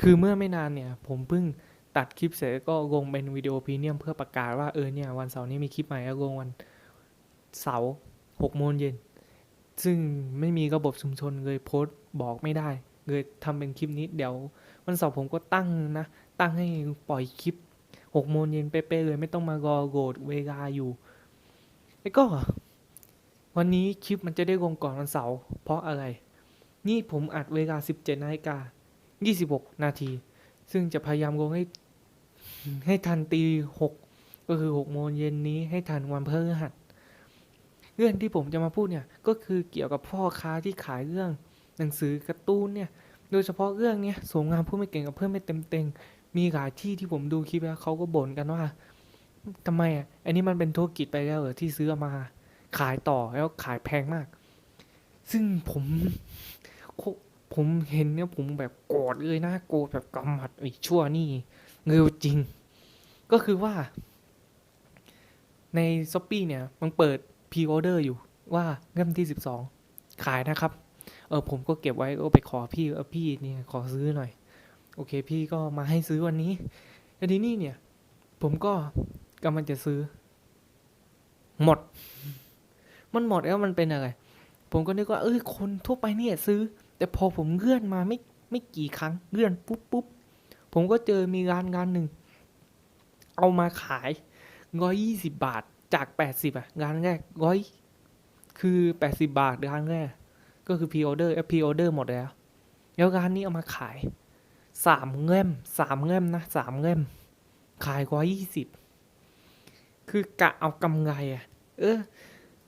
คือเมื่อไม่นานเนี่ย ผมเพิ่งตัดคลิปเสร็จก็ลงเป็นวิดีโอพรีเมียมเพื่อประกาศว่าเออเนี่ยวันเสาร์นี้มีคลิปใหม่แล้วลงวันเสาร์หกโมงเย็น ซึ่งไม่มีระบบชุมชนเลยโพสต์บอกไม่ได้เลยทำเป็นคลิปนี้เดี๋ยววันเสาร์ผมก็ตั้งนะ ตั้งให้ปล่อยคลิปหกโมงเย็นเป๊ะๆเลยไม่ต้องมารอโหลดเวลาอยู่แล้วก็ วันนี้คลิปมันจะได้ลงก่อนวันเสาร์เพราะอะไร นี่ผมอัดเวลา 17นาฬิกา 26 นาที ซึ่งจะพยายามลงให้ให้ทันตีหกก็คือ6โมงเย็นนี้ให้ทันวันพฤหัสเรื่องที่ผมจะมาพูดเนี่ยก็คือเกี่ยวกับพ่อค้าที่ขายเรื่อง หนังสือการ์ตูนเนี่ย โดยเฉพาะเรื่องเนี้ยสมงามผู้ไม่เก่งกับเพื่อนไม่เต็มเต็งมีหลายที่ที่ผมดูคลิปแล้วเขาก็บ่นกันว่าทำไมอะอันนี้มันเป็นธุรกิจไปแล้วเหรอที่ซื้อมาขายต่อแล้วขายแพงมาก ซึ่งผม ผมเห็นเนี่ยผมแบบโกรธเลยนะโกรธแบบกำหมัดไอ้ชั่วนี่เงือจริง ก็คือว่า ในช้อปปี้เนี่ย มันเปิดพรีออเดอร์อยู่ว่าเล่มที่สิบสองขายนะครับ เออผมก็เก็บไว้ก็ไปขอพี่เออพี่เนี่ยขอซื้อหน่อย โอเค พี่ก็มาให้ซื้อวันนี้แล้วทีนี้เนี่ย ผมก็กำลังจะซื้อ หมด มันหมดแล้วมันเป็นอะไร ผมก็นึกว่าเอ้ยคนทั่วไปเนี่ยซื้อ แต่พอผมเลื่อนมาไม่ไม่กี่ครั้งเลื่อนปุ๊บปุ๊บผมก็เจอมีร้านงานหนึ่ง เอามาขายร้อยยี่สิบาทจากแปดสิบอะร้านแรกร้อยคือแปดสิบาทร้านแรก ก็คือพ r ออเดอร์พ r ออเดอร์หมดแล้ว แล้วร้านนี้เอามาขายสามเล่มสามเล่มนะสามเล่มขายร้อยยี่สิบคือกะเอากำไรอะเออ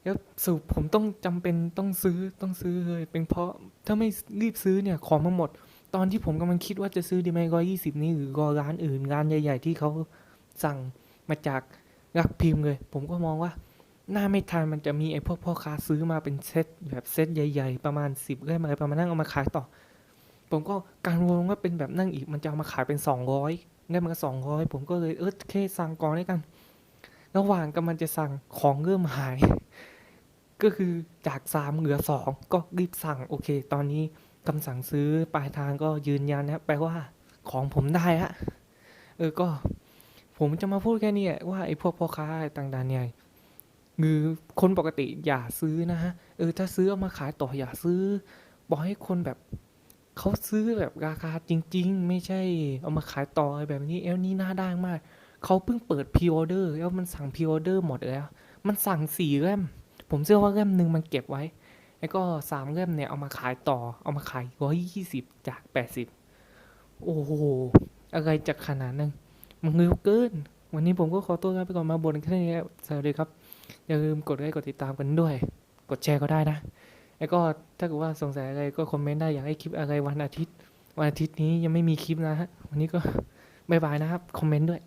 แล้วสรุปผมต้องจำเป็นต้องซื้อต้องซื้อเลย เป็นเพราะถ้าไม่รีบซื้อเนี่ยของมาหมด ตอนที่ผมกำลังคิดว่าจะซื้อดีไหมร้อยี่สิบนี้หรือรอร้านอื่นร้านใหญ่ ๆ ที่เขาสั่งมาจากรักพิมพ์เลย ผมก็มองว่าหน้าไม่ทันมันจะมีไอ้พวกพ่อค้าซื้อมาเป็นเซตแบบเซตใหญ่ ๆ ประมาณสิบเล่มอะไรประมาณนั้นเอามาขายต่อ ผมก็การวงว่าเป็นแบบนั่งอีกมันจะเอามาขายเป็นสองร้อยเล่มละสองร้อยผมก็เลยเออโอเคสั่งก่อนด้วยกัน ระหว่างกำลังจะสั่งของเริ่มหาย ก็คือจากสามเหลือสองก็รีบสั่งโอเค ตอนนี้คำสั่งซื้อปลายทางก็ยืนยันนะแปลว่าของผมได้ละเออก็ ผมจะมาพูดแค่นี้ว่าไอ้พวกพ่อค้าต่างๆเนี่ยคือคนปกติอย่าซื้อนะฮะเออถ้าซื้อเอามาขายต่ออย่าซื้อบอกให้คนแบบเขาซื้อแบบราคาจริง ๆ ไม่ใช่เอามาขายต่ออะไรแบบนี้เอลนี่น่าด้านมาก เขาเพิ่งเปิดพ r ออเดอร์แล้วมันสั่งพ r ออเดอร์หมดแล้ว มันสั่งสี่เล่ม ผมเชื่อว่าเล่มหนึ่งมันเก็บไว้ แล้วก็สามเล่มเนี่ยเอามาขายต่อ เอามาขายร้อยยี่สิบจากแปดสิบโอ้โห อะไรจากขนาดนั้นมันเร็วเกิน วันนี้ผมก็ขอตัวลาไปก่อนมาบนแค่นี้แล้วสวัสดีครับ อย่าลืมกดไลค์กดติดตามกันด้วย กดแชร์ก็ได้นะ แล้วก็ถ้าเกิดว่าสงสัยอะไรก็คอมเมนต์ได้อยากให้คลิปอะไรวันอาทิตย์ วันอาทิตย์นี้ยังไม่มีคลิปนะฮะ วันนี้ก็บายบายนะครับ คอมเมนต์ด้วย